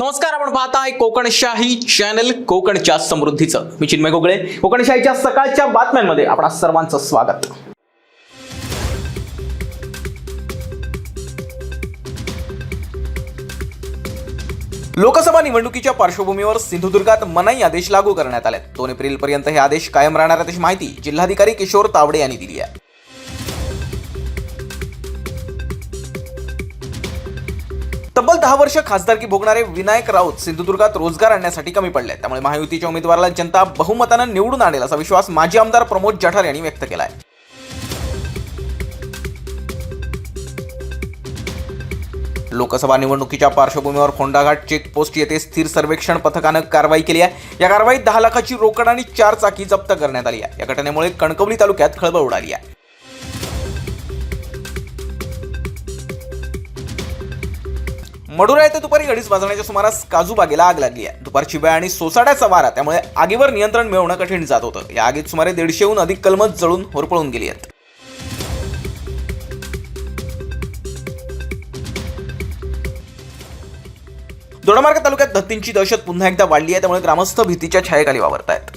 नमस्कार आपण पाहताय कोकणशाही चॅनल कोकणच्या समृद्धीचं. मी चिन्मय गोगळे. कोकणशाहीच्या सकाळच्या बातम्यांमध्ये आपणा सर्वांचं स्वागत. लोकसभा निवडणुकीच्या पार्श्वभूमीवर सिंधुदुर्गात मनाई आदेश लागू करण्यात आले दोन एप्रिल पर्यंत हे आदेश कायम राहणार आहेत अशी माहिती जिल्हाधिकारी किशोर तावडे यांनी दिली आहे. तब्बल दहा वर्ष खासदारकी भोगणारे विनायक राऊत सिंधुदुर्गात रोजगार आणण्यासाठी कमी पडले त्यामुळे महायुतीच्या उमेदवाराला जनता बहुमतानं निवडून आणेल असा विश्वास माजी आमदार प्रमोद जठार यांनी व्यक्त केला आहे लोकसभा निवडणुकीच्या पार्श्वभूमीवर फोंडाघाट चेकपोस्ट येथे स्थिर सर्वेक्षण पथकानं कारवाई केली आहे. या कारवाईत दहा लाखाची रोकड आणि चार चाकी जप्त करण्यात आली आहे. या घटनेमुळे कणकवली तालुक्यात खळबळ उडाली आहे. मडुरा येथे दुपारी अडीच वाजण्याच्या सुमारास काजू बागेला आग लागली आहे. दुपारची वेळ आणि सोसाट्याचा वारा त्यामुळे आगीवर नियंत्रण मिळवणं कठीण जात होतं. या आगीत सुमारे दीडशेहून अधिक कलमत जळून होरपळून गेली आहेत. दोडामार्ग तालुक्यात धत्तींची दहशत पुन्हा एकदा वाढली आहे त्यामुळे ग्रामस्थ भीतीच्या छायेखाली वावरत आहेत